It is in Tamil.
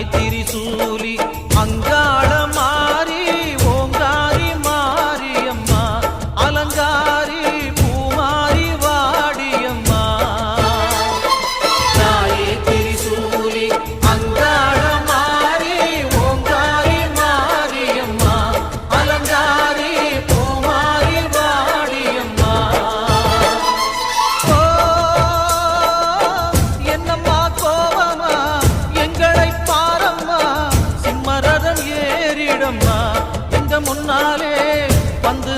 నెత్తిరి సూలి அம்மா எங்க முன்னாலே வந்து